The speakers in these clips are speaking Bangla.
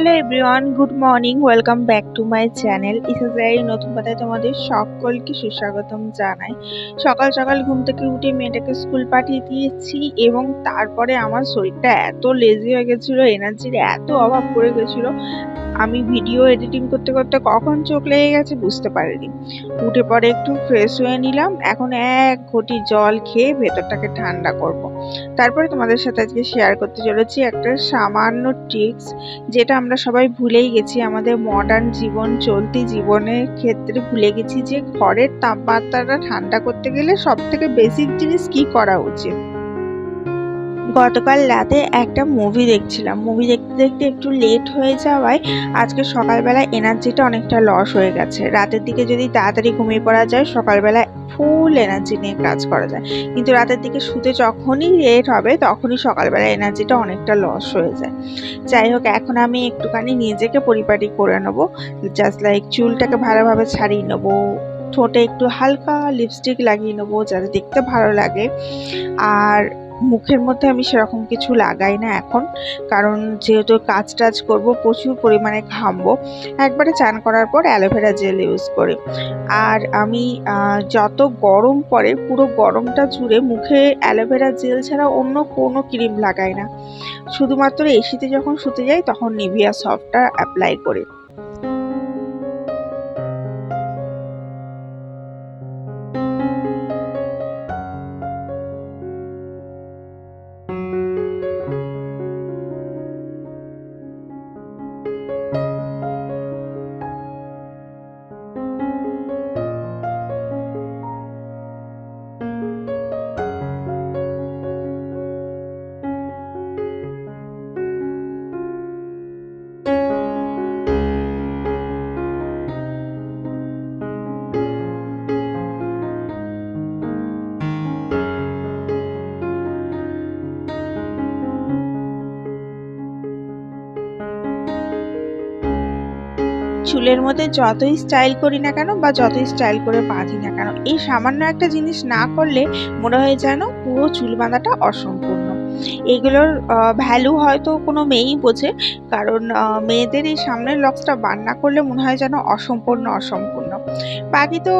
Hello everyone good morning welcome back to my channel ইসেসারি নতুন পাতায় তোমাদের সকলকে সুস্বাগতম জানাই। সকাল সকাল ঘুম থেকে উঠে মেয়েটাকে স্কুল পাঠিয়ে দিয়েছি এবং তারপরে আমার শরীরটা এত লেজি হয়ে গেছিল এনার্জির এত অভাব পড়ে গেছিল। আমি ভিডিও এডিটিং করতে করতে কখন চোখ লেগে গেছে বুঝতে পারিনি উঠে পরে একটু ফ্রেশ হয়ে নিলাম, এখন এক ঘটি জল খেয়ে ভেতরটাকে ঠান্ডা করব। তারপরে তোমাদের সাথে আজকে শেয়ার করতে চলেছি একটা সামান্য ট্রিক্স যেটা আমরা সবাই ভুলেই গেছি, আমাদের মডার্ন জীবন চলতি জীবনের ক্ষেত্রে ভুলে গেছি যে ঘরের তাপমাত্রাটা ঠান্ডা করতে গেলে সব থেকে বেসিক জিনিস কি করা উচিত গতকাল রাতে একটা মুভি দেখছিলাম। মুভি দেখতে দেখতে একটু লেট হয়ে যাওয়ায় আজকে সকালবেলা এনার্জিটা অনেকটা লস হয়ে গেছে। রাতের দিকে যদি তাড়াতাড়ি ঘুমিয়ে পড়া যায় সকালবেলা ফুল এনার্জি নিয়ে কাজ করা যায়। কিন্তু রাতের দিকে শুতে যখনই লেট হবে, তখনই সকালবেলা এনার্জিটা অনেকটা লস হয়ে যায়। যাই হোক, এখন আমি একটুখানি নিজেকে পরিপাটি করে নেব। জাস্ট লাইক চুলটাকে ভালোভাবে ছাড়িয়ে নেব। ঠোঁটে একটু হালকা লিপস্টিক লাগিয়ে নেব, যাতে দেখতে ভালো লাগে। আর মুখের মধ্যে আমি সেরকম কিছু লাগাই না এখন। কারণ যেহেতু কাজ টাজ করব, প্রচুর পরিমাণে ঘামবো। একবারে চান করার পর অ্যালোভেরা জেল ইউজ করি। আর আমি যত গরম পড়ে, পুরো গরমটা জুড়ে মুখে অ্যালোভেরা জেল ছাড়া অন্য কোনো ক্রিম লাগাই না। শুধুমাত্র এসিতে যখন শুতে যাই, তখন নিভিয়া সফটটা অ্যাপ্লাই করি। চুলের মধ্যে যতই স্টাইল করি না কেন বা যতই স্টাইল করে বাঁধি না কেন, এই সামান্য একটা জিনিস না করলে মনে হয় যেন পুরো চুল বাঁধাটা অসম্পূর্ণ। এগুলোর ভ্যালু হয়তো কোনো মেয়েই বোঝে, কারণ মেয়েদের এই সামনের লক্সটা বার না করলে মনে হয় যেন অসম্পূর্ণ অসম্পূর্ণ। বাকি তো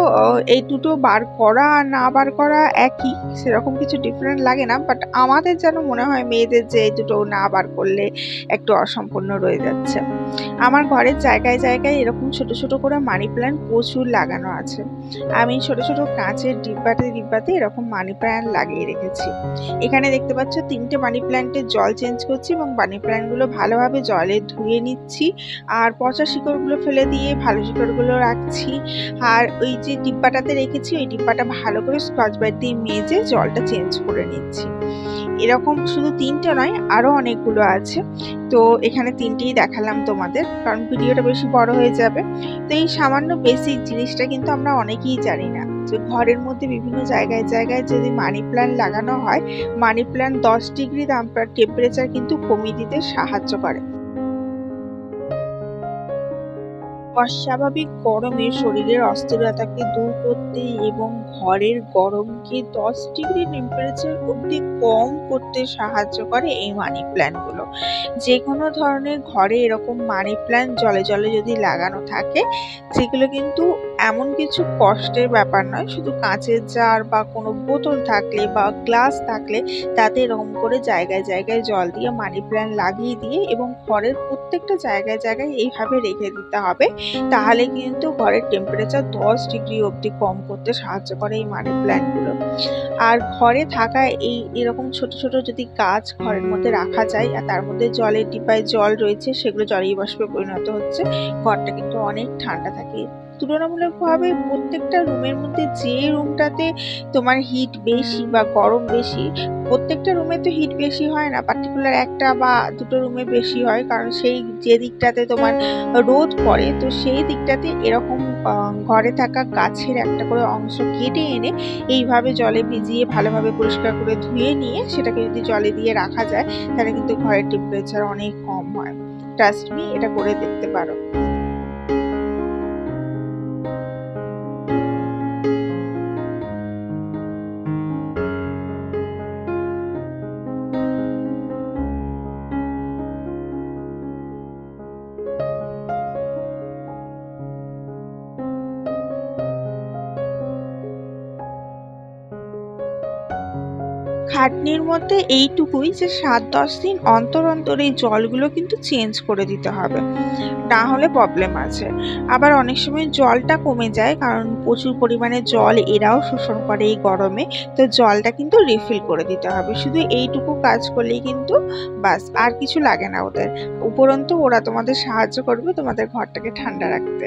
এই দুটো বার করা আর না বার করা একই, সেরকম কিছু ডিফারেন্ট লাগে না বাট আমাদের যেন মনে হয় মেয়েদের যে এই দুটো না বার করলে একটু অসম্পূর্ণ রয়ে যাচ্ছে। আমার ঘরের জায়গায় জায়গায় এরকম ছোট ছোট করে মানি প্ল্যান্ট প্রচুর লাগানো আছে। আমি ছোট ছোট কাঁচের ডিব্বাতে ডিব্বাতে এরকম মানি প্ল্যান্ট লাগিয়ে রেখেছি। এখানে দেখতে পাচ্ছ তিনটে মানি প্ল্যান্টের জল চেঞ্জ করছি এবং মানি প্ল্যান্টগুলো ভালোভাবে জলে ধুয়ে নিচ্ছি। আর পচা শিকড়গুলো ফেলে দিয়ে ভালো শিকড়গুলো রাখছি। আর ওই যে ডিব্বাটাতে রেখেছি, ওই ডিব্বাটা ভালো করে স্কচ ব্রাইট দিয়ে মেজে জলটা চেঞ্জ করে নিচ্ছি। এরকম শুধু তিনটে নয় আরও অনেকগুলো আছে। তো এখানে তিনটেই দেখালাম তোমাদের কারণ ভিডিওটা বেশি বড় হয়ে যাবে। তো এই সামান্য বেসিক জিনিসটা কিন্তু আমরা অনেকেই জানি না। যে ঘরের মধ্যে বিভিন্ন জায়গায় জায়গায় যদি মানি প্ল্যান্ট লাগানো হয় মানি প্ল্যান্ট দশ ডিগ্রি টেম্পারেচার কিন্তু কমিয়ে দিতে সাহায্য করে। অস্বাভাবিক গরমে শরীরের অস্থিরতাকে দূর করতে এবং ঘরের গরমকে দশ ডিগ্রি টেম্পারেচার অব্দি কম করতে সাহায্য করে এই মানি প্ল্যান্টগুলো যে কোনো ধরনের ঘরে এরকম মানি প্ল্যান্ট জলে জলে যদি লাগানো থাকে, সেগুলো কিন্তু এমন কিছু কষ্টের ব্যাপার নয়, শুধু কাঁচের জার বা কোনো বোতল থাকলে বা গ্লাস থাকলে তাতে এরকম করে জায়গায় জায়গায় জল দিয়ে মানি প্ল্যান্ট লাগিয়ে দিয়ে এবং ঘরের প্রত্যেকটা জায়গায় জায়গায় এইভাবে রেখে দিতে হবে। তাহলে কিন্তু ঘরের টেম্পারেচার দশ ডিগ্রি অবধি কম করতে সাহায্য করে এই মানি প্ল্যান্টগুলো আর ঘরে থাকা এই এরকম ছোট ছোট যদি গাছ ঘরের মধ্যে রাখা যায় আর তার মধ্যে জলের ডিপায় জল রয়েছে, সেগুলো জলীয় বাষ্পে পরিণত হচ্ছে। ঘরটা কিন্তু অনেক ঠান্ডা থাকে। তুলনামূলকভাবে প্রত্যেকটা রুমের মধ্যে যে রুমটাতে তোমার হিট বেশি বা গরম বেশি, প্রত্যেকটা রুমে তো হিট বেশি হয় না। পার্টিকুলার একটা বা দুটো রুমে বেশি হয় কারণ সেই যে দিকটাতে তোমার রোদ পড়ে, তো সেই দিকটাতে এরকম ঘরে থাকা গাছের একটা করে অংশ কেটে এনে এইভাবে জলে ভিজিয়ে ভালোভাবে পরিষ্কার করে ধুয়ে নিয়ে সেটাকে যদি জলে দিয়ে রাখা যায়, তাহলে কিন্তু ঘরের টেম্পারেচার অনেক কম হয়। ট্রাস্ট মি এটা করে দেখতে পারো। খাটনির মধ্যে এইটুকুই যে সাত দশ দিন অন্তর অন্তর এই জলগুলো কিন্তু চেঞ্জ করে দিতে হবে। না হলে প্রবলেম আছে। আবার অনেক সময় জলটা কমে যায় কারণ প্রচুর পরিমাণে জল এরাও শোষণ করে এই গরমে। তো জলটা কিন্তু রিফিল করে দিতে হবে। শুধু এইটুকু কাজ করলেই কিন্তু বাস, আর কিছু লাগে না ওদের। উপরন্তু ওরা তোমাদের সাহায্য করবে তোমাদের ঘরটাকে ঠান্ডা রাখতে।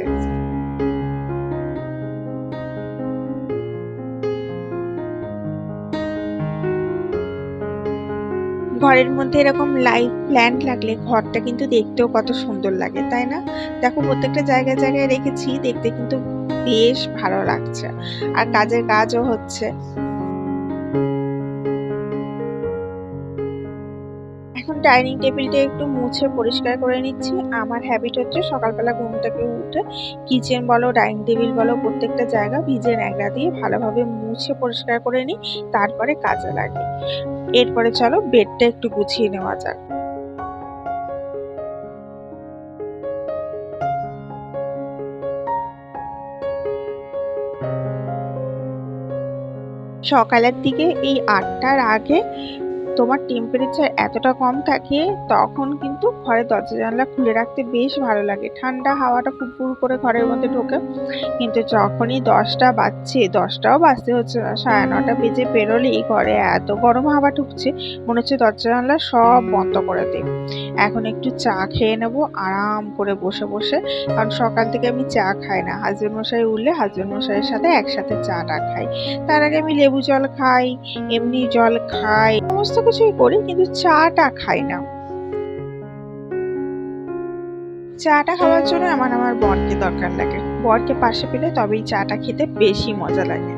ঘরের মধ্যে এরকম লাইট প্ল্যান্ট লাগলে ঘরটা কিন্তু দেখতেও কত সুন্দর লাগে, তাই না? দেখো প্রত্যেকটা জায়গায় জায়গায় রেখেছি, দেখতে কিন্তু বেশ ভালো লাগছে। আর কাজের কাজও হচ্ছে। এখন ডাইনিং টেবিলটা একটু মুছে পরিষ্কার করে নিচ্ছি। আমার হ্যাবিট হচ্ছে সকালবেলা ঘুম থেকে উঠে কিচেন বলো, ডাইনিং টেবিল বলো, প্রত্যেকটা জায়গা ভিজে ন্যাংরা দিয়ে ভালোভাবে মুছে পরিষ্কার করে নিই, তারপরে কাজে লাগে। এরপরে চলো বেডটা একটু গুছিয়ে নেওয়া যাক। সকালের দিকে এই আটটার আগে তোমার টেম্পারেচার এতটা কম থাকে, তখন কিন্তু ঘরে দরজা জানলা খুলে রাখতে বেশ ভালো লাগে। ঠান্ডা হাওয়াটা ফুরফুর করে ঘরের মধ্যে ঢোকে। কিন্তু যখনই দশটা বাজছে, দশটাও বাজতে হচ্ছে না, সাড়ে নটা বেজে পেরোলেই ঘরে এত গরম হাওয়া ঢুকছে, মনে হচ্ছে দরজা জানলা সব বন্ধ করে দিই। এখন একটু চা খেয়ে নেব, আরাম করে বসে বসে। কারণ সকাল থেকে আমি চা খাই না। হাজবেন্ড মশাই উঠলে হাজবেন্ড মশাইয়ের সাথে একসাথে চাটা খাই। তার আগে আমি লেবু জল খাই, এমনি জল খাই। সমস্ত কিছুই করি কিন্তু চাটা খাই না। চাটা খাওয়ার জন্য আমার আমার বরকে দরকার লাগে। বরকে পাশে পেলে তবেই চাটা খেতে বেশি মজা লাগে।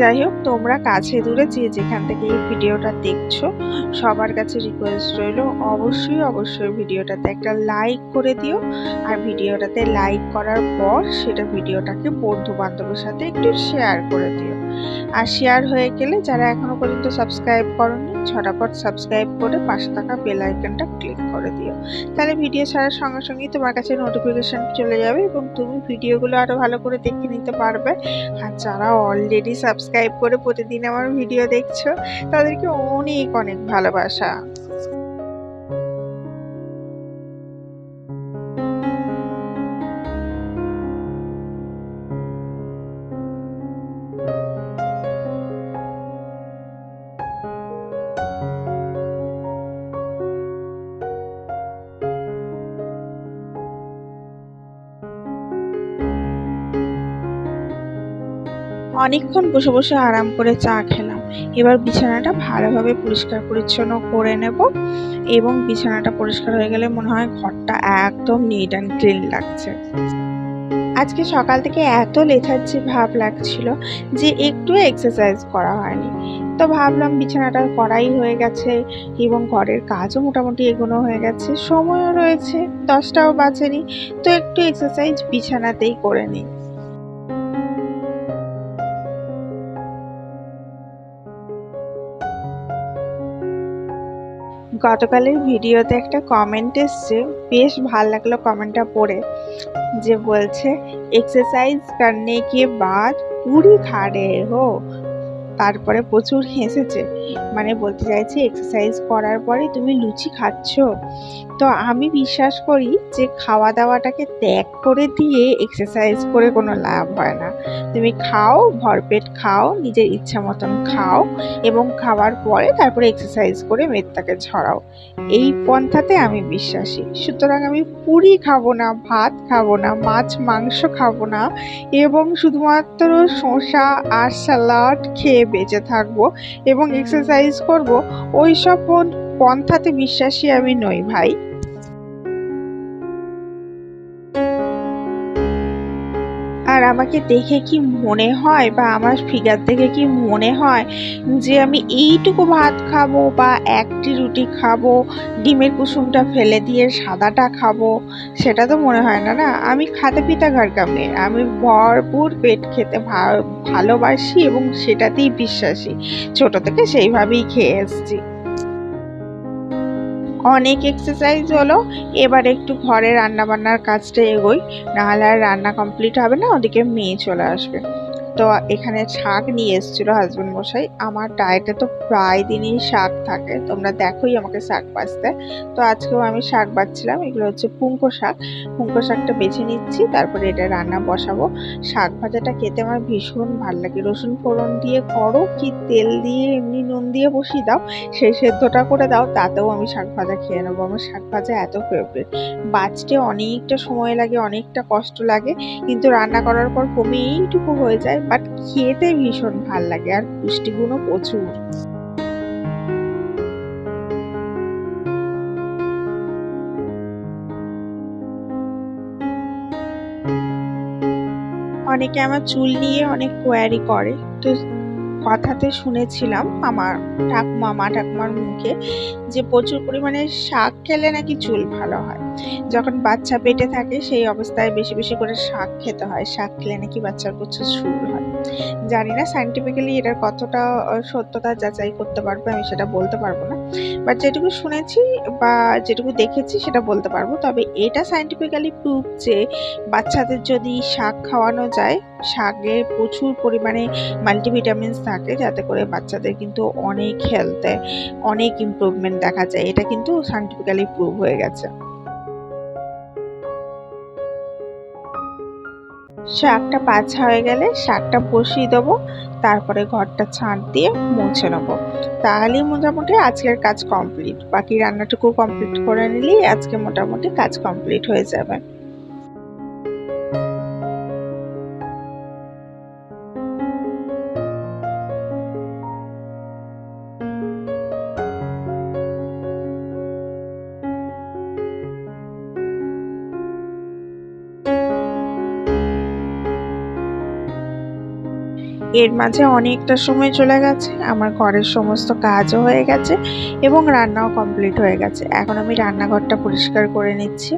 যাই হোক তোমরা কাছে দূরে যে যেখান থেকে এই ভিডিওটা দেখছ, সবার কাছে রিকোয়েস্ট রইল, অবশ্যই অবশ্যই ভিডিওটাতে একটা লাইক করে দিও। আর ভিডিওটাতে লাইক করার পর সেটা ভিডিওটাকে বন্ধু বান্ধবের সাথে একটু শেয়ার করে দিও। আর শেয়ার হয়ে গেলে যারা এখনও পর্যন্ত সাবস্ক্রাইব করনি ঝটাপট সাবস্ক্রাইব করে পাশে থাকা বেল আইকনটা ক্লিক করে দিও। তাহলে ভিডিও ছাড়ার সঙ্গে সঙ্গেই তোমার কাছে নোটিফিকেশন চলে যাবে এবং তুমি ভিডিওগুলো আরও ভালো করে দেখে নিতে পারবে। আর যারা অলরেডি সাবস্ক্রাইব করে প্রতিদিন আমার ভিডিও দেখছ তাদেরকে অনেক অনেক ভালোবাসা। অনেকক্ষণ বসে বসে আরাম করে চা খেলাম। এবার বিছানাটা ভালোভাবে পরিষ্কার পরিচ্ছন্ন করে নেব এবং বিছানাটা পরিষ্কার হয়ে গেলে মনে হয় ঘরটা একদম নিট অ্যান্ড ক্লিন লাগছে। আজকে সকাল থেকে এত লেথার্জি ভাব লাগছিল যে একটু এক্সারসাইজ করা হয়নি। তো ভাবলাম বিছানাটা করাই হয়ে গেছে এবং ঘরের কাজও মোটামুটি এগোনো হয়ে গেছে। সময়ও রয়েছে, দশটাও বাজেনি, তো একটু এক্সারসাইজ বিছানাতেই করে নিই। গতকালের ভিডিওতে একটা কমেন্ট এসছে, বেশ ভালো লাগল কমেন্টটা পড়ে, যে বলছে এক্সারসাইজ করনে কে বাদ পুরি খা রে হো। তারপরে প্রচুর হেসেছে মানে বলতে চাইছে এক্সারসাইজ করার পরে তুমি লুচি খাচ্ছ? তো আমি বিশ্বাস করি যে খাওয়া দাওয়াটাকে ত্যাগ করে দিয়ে এক্সারসাইজ করে কোনো লাভ হয় না। তুমি খাও, ভরপেট খাও, নিজের ইচ্ছা মতন খাও এবং খাওয়ার পরে তারপরে এক্সারসাইজ করে মেদটাকে ছড়াও। এই পন্থাতে আমি বিশ্বাসী। সুতরাং আমি পুরি খাব না, ভাত খাব না, মাছ, মাংস খাব না এবং শুধুমাত্র শসা আর স্যালাড খেয়ে বেঁচে থাকব এবং এক্সারসাইজ করব। ওই সব পন্থাতে বিশ্বাসী আমি নই ভাই। আমাকে দেখে কি মনে হয় বা আমার ফিগার দেখে কি মনে হয় যে আমি এইটুকু ভাত খাব বা একটি রুটি খাব, ডিমের কুসুমটা ফেলে দিয়ে সাদাটা খাব, সেটা তো মনে হয় না না? আমি খাতে পিতা ঘর কামে আমি ভরপুর পেট খেতে ভালোবাসি এবং সেটাতেই বিশ্বাসী। ছোট থেকে সেইভাবেই খেয়ে এসেছি। অনেক এক্সারসাইজ হলো, এবার একটু ঘরে রান্নাবান্নার কাজটা এগোই, নাহলে আর রান্না কমপ্লিট হবে না, ওদিকে মেয়ে চলে আসবে। তো এখানে শাক নিয়ে এসেছিল হাজবেন্ড মশাই। আমার ডায়েটে তো প্রায় দিনই শাক থাকে। তোমরা দেখোই আমাকে শাক বাছতে তো আজকেও আমি শাক বাছছিলাম এগুলো হচ্ছে পুঙ্কো শাক। পুঙ্কো শাকটা বেছে নিচ্ছি, তারপরে এটা রান্না বসাবো। শাক ভাজাটা খেতে আমার ভীষণ ভালো লাগে। রসুন ফোড়ন দিয়ে করো কি তেল দিয়ে, এমনি নুন দিয়ে বসিয়ে দাও। সেই সেদ্ধটা করে দাও, তাতেও আমি শাক ভাজা খেয়ে নেব। আমার শাক ভাজা এত ফেভারিট বাছতে অনেকটা সময় লাগে, অনেকটা কষ্ট লাগে। কিন্তু রান্না করার পর কমে এইটুকু হয়ে যায়। বাট খেতে ভীষণ ভালো লাগে আর পুষ্টিগুণও প্রচুর। অনেকে আমার চুল নিয়ে অনেক কোয়ারি করে। তো কথাতে শুনেছিলাম আমার ঠাকুমা, মা ঠাকুমার মুখে যে প্রচুর পরিমাণে শাক খেলে নাকি চুল ভালো হয়। যখন বাচ্চা পেটে থাকে, সেই অবস্থায় বেশি বেশি করে শাক খেতে হয়। শাক খেলে নাকি বাচ্চার প্রচুর চুল হয়। জানি না সাইন্টিফিক্যালি এটার কতটা সত্যতা যাচাই করতে পারবে, আমি সেটা বলতে পারব না। বাট যেটুকু শুনেছি বা যেটুকু দেখেছি, সেটা বলতে পারব। তবে এটা সাইন্টিফিক্যালি প্রুফ যে বাচ্চাদের যদি শাক খাওয়ানো যায় শাকে প্রচুর পরিমাণে মাল্টিভিটামিনস থাকে, যাতে করে বাচ্চাদের কিন্তু অনেক হেলথে অনেক ইমপ্রুভমেন্ট দেখা যায়। এটা কিন্তু সাইন্টিফিক্যালি প্রুভ হয়ে গেছে। শাকটা পাছা হয়ে গেলে শাকটা বসিয়ে দেবো, তারপরে ঘরটা ছাঁট দিয়ে মুছে নেব। তাহলেই মোটামুটি আজকের কাজ কমপ্লিট বাকি রান্নাটুকু কমপ্লিট করে নিলেই আজকে মোটামুটি কাজ কমপ্লিট হয়ে যাবে। এর মাঝে অনেকটা সময় চলে গেছে, আমার ঘরের সমস্ত কাজও হয়ে গেছে এবং রান্নাও কমপ্লিট হয়ে গেছে। এখন আমি রান্নাঘরটা পরিষ্কার করে নিচ্ছি।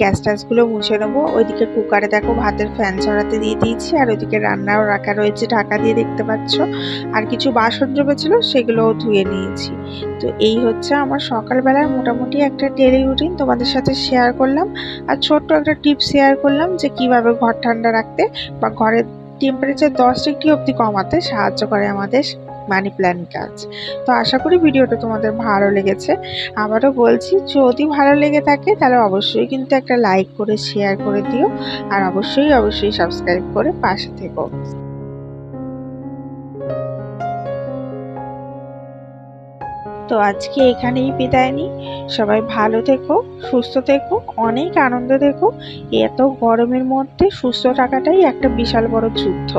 গ্যাস ট্যাসগুলো মুছে নেব। ওইদিকে কুকারে দেখো ভাতের ফ্যান ছড়াতে দিয়ে দিয়েছি আর ওইদিকে রান্নাও রাখা রয়েছে, ঢাকা দিয়ে দেখতে পাচ্ছ। আর কিছু বাসন জমেছিল সেগুলোও ধুয়ে নিয়েছি। তো এই হচ্ছে আমার সকালবেলার মোটামুটি একটা ডেলি রুটিন তোমাদের সাথে শেয়ার করলাম। আর ছোট্ট একটা টিপ শেয়ার করলাম যে কীভাবে ঘর ঠান্ডা রাখতে বা ঘরের টেম্পারেচার দশ ডিগ্রি অবধি কমাতে সাহায্য করে আমাদের মানি প্ল্যান্ট গাছ তো আশা করি ভিডিওটা তোমাদের ভালো লেগেছে। আবারও বলছি, যদি ভালো লেগে থাকে তাহলে অবশ্যই কিন্তু একটা লাইক করে শেয়ার করে দিও। আর অবশ্যই অবশ্যই সাবস্ক্রাইব করে পাশে থেকো। তো আজকে এখানেই বিদায় নিই। সবাই ভালো থেকো, সুস্থ থেকো, অনেক আনন্দ থেকো। এত গরমের মধ্যে সুস্থ থাকাটাই একটা বিশাল বড় যুদ্ধ।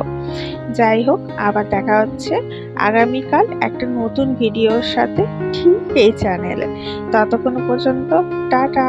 যাই হোক, আবার দেখা হচ্ছে আগামীকাল একটা নতুন ভিডিওর সাথে ঠিক এই চ্যানেলে ততক্ষণ পর্যন্ত, টাটা!